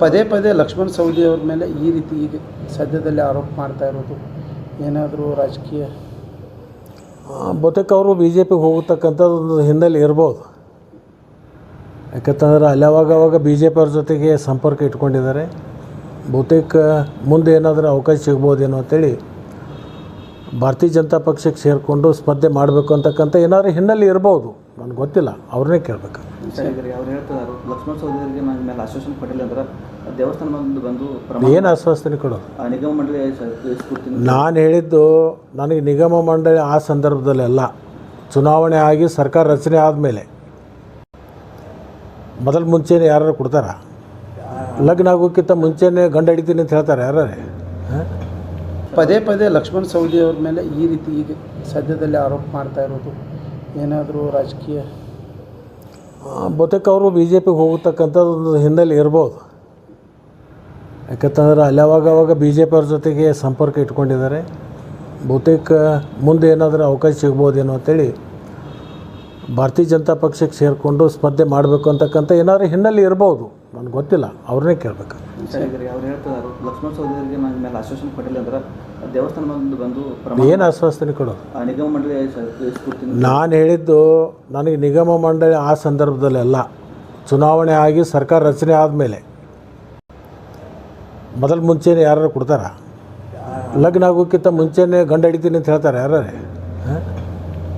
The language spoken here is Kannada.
ಪದೇ ಪದೇ ಲಕ್ಷ್ಮಣ್ ಸವದಿ ಅವ್ರ ಮೇಲೆ ಈ ರೀತಿ ಈಗ ಸದ್ಯದಲ್ಲಿ ಆರೋಪ ಮಾಡ್ತಾ ಇರೋದು. ಏನಾದರೂ ರಾಜಕೀಯ? ಬಹುತೇಕ ಅವರು ಬಿ ಜೆ ಪಿಗೆ ಹೋಗತಕ್ಕಂಥದ್ದು ಹಿನ್ನೆಲೆ ಇರ್ಬೋದು. ಯಾಕಂತಂದ್ರೆ ಅಲ್ಲಿ ಅವಾಗ ಅವಾಗ ಬಿ ಜೆ ಪಿಯವ್ರ ಜೊತೆಗೆ ಸಂಪರ್ಕ ಇಟ್ಕೊಂಡಿದ್ದಾರೆ. ಬಹುತೇಕ ಮುಂದೆ ಏನಾದರೂ ಅವಕಾಶ ಸಿಗ್ಬೋದೇನೋ ಅಂತೇಳಿ ಭಾರತೀಯ ಜನತಾ ಪಕ್ಷಕ್ಕೆ ಸೇರಿಕೊಂಡು ಸ್ಪರ್ಧೆ ಮಾಡಬೇಕು ಅಂತಕ್ಕಂಥ ಏನಾದರೂ ಹಿನ್ನೆಲೆ ಇರ್ಬೋದು. ನನಗೆ ಗೊತ್ತಿಲ್ಲ ಅವ್ರನ್ನೇ ಕೇಳಬೇಕು. ಅವ್ರು ಹೇಳ್ತಾರೆ ಲಕ್ಷ್ಮಣ ಮೇಲೆ ಆಶ್ವಾಸನೆ ಕೊಟ್ಟಿಲ್ಲ ಅಂದ್ರೆ ದೇವಸ್ಥಾನ ಬಂದು ಬಂದು ಏನು ಆಶ್ವಾಸನೆ ಕೊಡೋದು ನಿಗಮ ಮಂಡಳಿ ನಾನು ಹೇಳಿದ್ದು ನನಗೆ ನಿಗಮ ಮಂಡಳಿ ಆ ಸಂದರ್ಭದಲ್ಲೆಲ್ಲ ಚುನಾವಣೆ ಆಗಿ ಸರ್ಕಾರ ರಚನೆ ಆದಮೇಲೆ. ಮೊದಲು ಮುಂಚೆನೇ ಯಾರು ಕೊಡ್ತಾರ? ಲಗ್ನ ಆಗೋಕ್ಕಿಂತ ಮುಂಚೆನೇ ಗಂಡ ಹಿಡಿತೀನಿ ಅಂತ ಹೇಳ್ತಾರೆ ಯಾರೇ ಪದೇ ಪದೇ ಲಕ್ಷ್ಮಣ ಸವದಿ ಅವ್ರ ಮೇಲೆ ಈ ರೀತಿ ಈಗ ಸದ್ಯದಲ್ಲಿ ಆರೋಪ ಮಾಡ್ತಾ ಇರೋದು. ಏನಾದರೂ ರಾಜಕೀಯ? ಬಹುತೇಕ ಅವರು ಬಿ ಜೆ ಪಿಗೆ ಹೋಗತಕ್ಕಂಥದ್ದು ಹಿನ್ನೆಲೆ ಇರ್ಬೋದು. ಯಾಕಂತಂದ್ರೆ ಅಲ್ಲಿ ಅವಾಗ ಅವಾಗ ಬಿ ಜೆ ಪಿಯವ್ರ ಜೊತೆಗೆ ಸಂಪರ್ಕ ಇಟ್ಕೊಂಡಿದ್ದಾರೆ. ಬಹುತೇಕ ಮುಂದೆ ಏನಾದರೂ ಅವಕಾಶ ಸಿಗ್ಬೋದೇನೋ ಅಂತೇಳಿ ಭಾರತೀಯ ಜನತಾ ಪಕ್ಷಕ್ಕೆ ಸೇರಿಕೊಂಡು ಸ್ಪರ್ಧೆ ಮಾಡಬೇಕು ಅಂತಕ್ಕಂಥ ಏನಾದರೂ ಹಿನ್ನೆಲೆ ಇರ್ಬೋದು. ನನಗೆ ಗೊತ್ತಿಲ್ಲ ಅವ್ರನ್ನೇ ಕೇಳಬೇಕು. ಅವ್ರು ಹೇಳ್ತಾರೆ ಲಕ್ಷ್ಮಣ ನನ್ನ ಮೇಲೆ ಆಶ್ವಾಸನೆ ಕೊಟ್ಟಿಲ್ಲ ಅಂದ್ರೆ ದೇವಸ್ಥಾನ ಬಂದು ಬಂದು ಏನು ಆಶ್ವಾಸನೆ ಕೊಡೋದು? ನಿಗಮ ಮಂಡಳಿ ನಾನು ಹೇಳಿದ್ದು ನನಗೆ ನಿಗಮ ಮಂಡಳಿ ಆ ಸಂದರ್ಭದಲ್ಲೆಲ್ಲ ಚುನಾವಣೆ ಆಗಿ ಸರ್ಕಾರ ರಚನೆ ಆದಮೇಲೆ. ಮೊದಲು ಮುಂಚೆನೇ ಯಾರು ಕೊಡ್ತಾರ? ಲಗ್ನ ಆಗೋಕ್ಕಿಂತ ಮುಂಚೆನೇ ಗಂಡ ಹಿಡಿತೀನಿ ಅಂತ ಹೇಳ್ತಾರೆ ಯಾರೇ